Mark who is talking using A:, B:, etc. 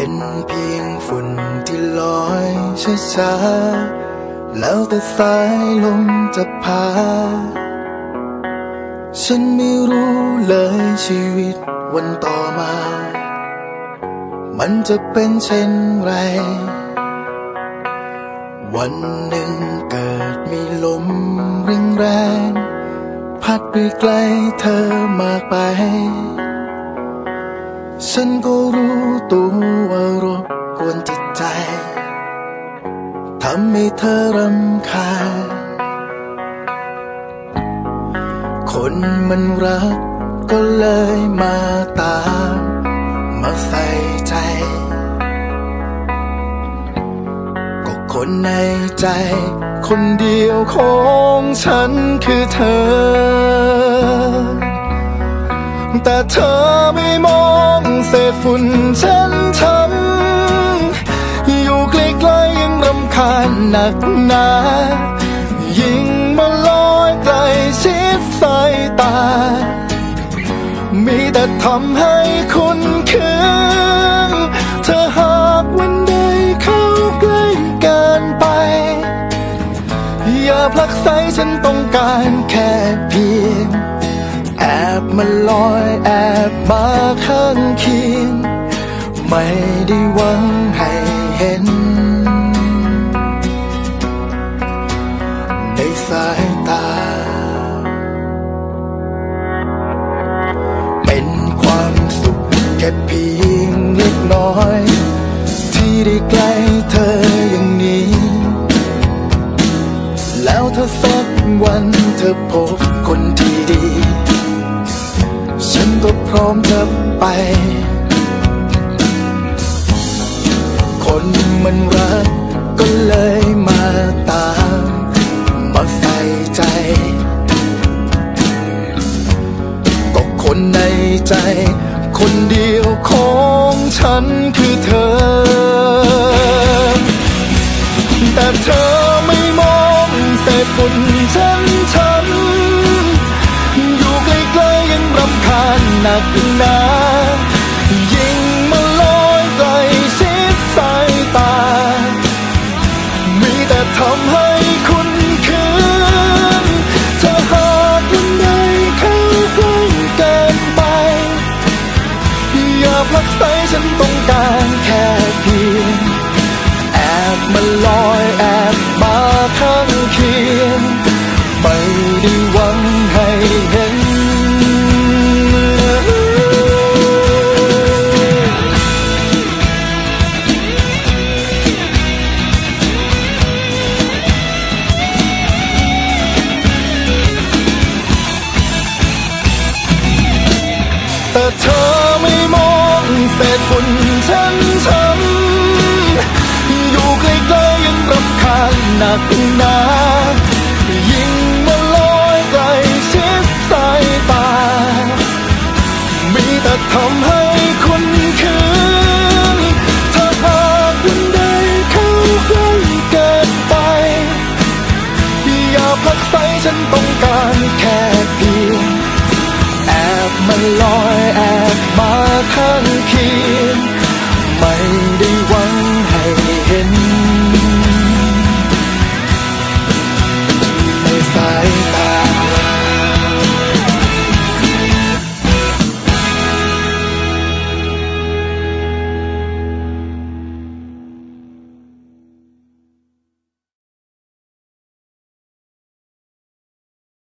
A: เป็นเพียงฝุ่นที่ลอยช้าๆแล้วแต่สายลมจะพา ฉันไม่รู้เลยชีวิตวันต่อมา มันจะเป็นเช่นไร วันหนึ่งเกิดมีลมแรงๆพัดไปไกลเธอมากไป ฉันก็รู้ตัวว่ารบกวนจิตใจ ทำให้เธอรำคาญ คนมันรักก็เลยมาตาม มาใส่ใจ ก็คนในใจ คนเดียวของฉันคือเธอ แต่เธอไม่มอง เศษฝุ่นฉันทำอยู่ใกล้ๆยังรำคาญหนักหนายิ่งมาลอยใกลชิดสายตา มีแต่ทำให้คุณคือเธอหากวันใดเข้าใกล้เกินไป อย่าผลักไสฉันต้องการแค่เพียง บมาลอยแอบมาข้างเคียง ไม่ได้หวังให้เห็น ในสายตา เป็นความสุขแค่เพียงเล็กน้อย ที่ได้ใกล้เธออย่างนี้ แล้วถ้าสักวันเธอพบคนที่ดี ก็พร้อมจะไป คนมันรักก็เลยมาตาม มาใส่ใจ ก็คนในใจ คนเดียวของฉันคือเธอ แต่เธอไม่มองเศษฝุ่นฉัน หนักหนายิ่งมาลอยใกลชิดสายตา มีแต่ทำให้คุณคืองเธอหากวันใดเข้าใกล้เกินไป อย่าผลักไสฉันต้องการแค่เพียงแอบมาลอยแอบ เธอไม่มองเศษฝุ่นฉันช้ำอยู่ใกล้ๆยังรำคาญหนักหนายิ่งมาลอยใกลชิดสายตา มีแต่ทำให้คุณคืองถ้าหากวันใดเข้าใกล้เกินไป อย่าผลักไสฉันต้องการแค่เพีย มันลอยแอบมาข้างเคีย